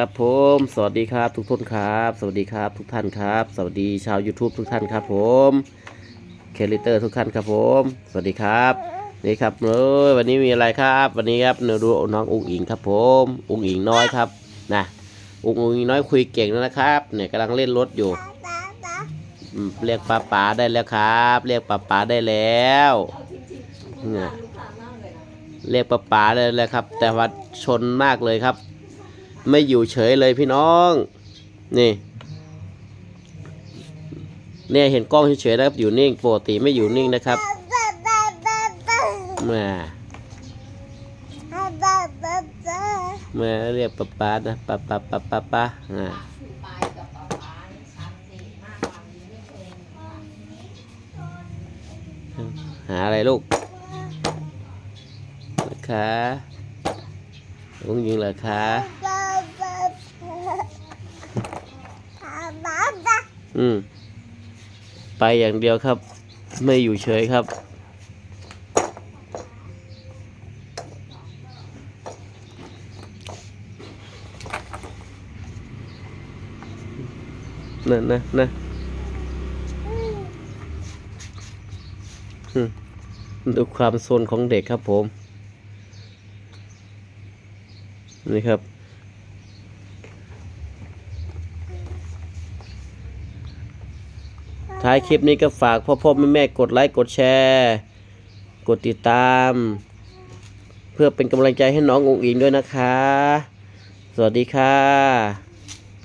ครับผมสวัสดีครับทุกท่านครับ สวัสดีครับทุกท่านครับ สวัสดีชาว YouTube ทุกท่านครับผมเคลิเตอร์ทุกท่านครับผม สวัสดีครับนี่ครับเอ้ยวันนี้มีอะไรครับ วันนี้ครับเนื้อดูน้องอุ้งอิงครับผมอุ้งอิงน้อยครับนะอุ้งอิงน้อยคุยเก่งแล้วนะครับเนี่ยกำลังเล่นรถอยู่เรียกป้าป๋าได้แล้วครับ เรียกป้าป๋าได้แล้วเนี่ยเรียกป้าป๋าได้แล้วครับ แต่ว่าชนมากเลยครับ ไม่อยู่เฉยเลยพี่น้อง นี่ เนี่ยเห็นกล้องเฉยๆนะครับอยู่นิ่งปกติไม่อยู่นิ่งนะครับแมาแมาเรียกป๊าป๊านะป๊าป๊าป๊าป๊าป๊าอ่าหาอะไรลูกนะคะลุงยิงเหรอคะ อืม ไปอย่างเดียวครับ ไม่อยู่เฉยครับนะนนะนะดูความโซนของเด็กครับผม นี่ครับ ท้ายคลิปนี้ก็ฝากพ่อพ่อแม่แม่กดไลค์กดแชร์ กดติดตาม เพื่อเป็นกำลังใจให้น้ององอิงด้วยนะคะ สวัสดีค่ะ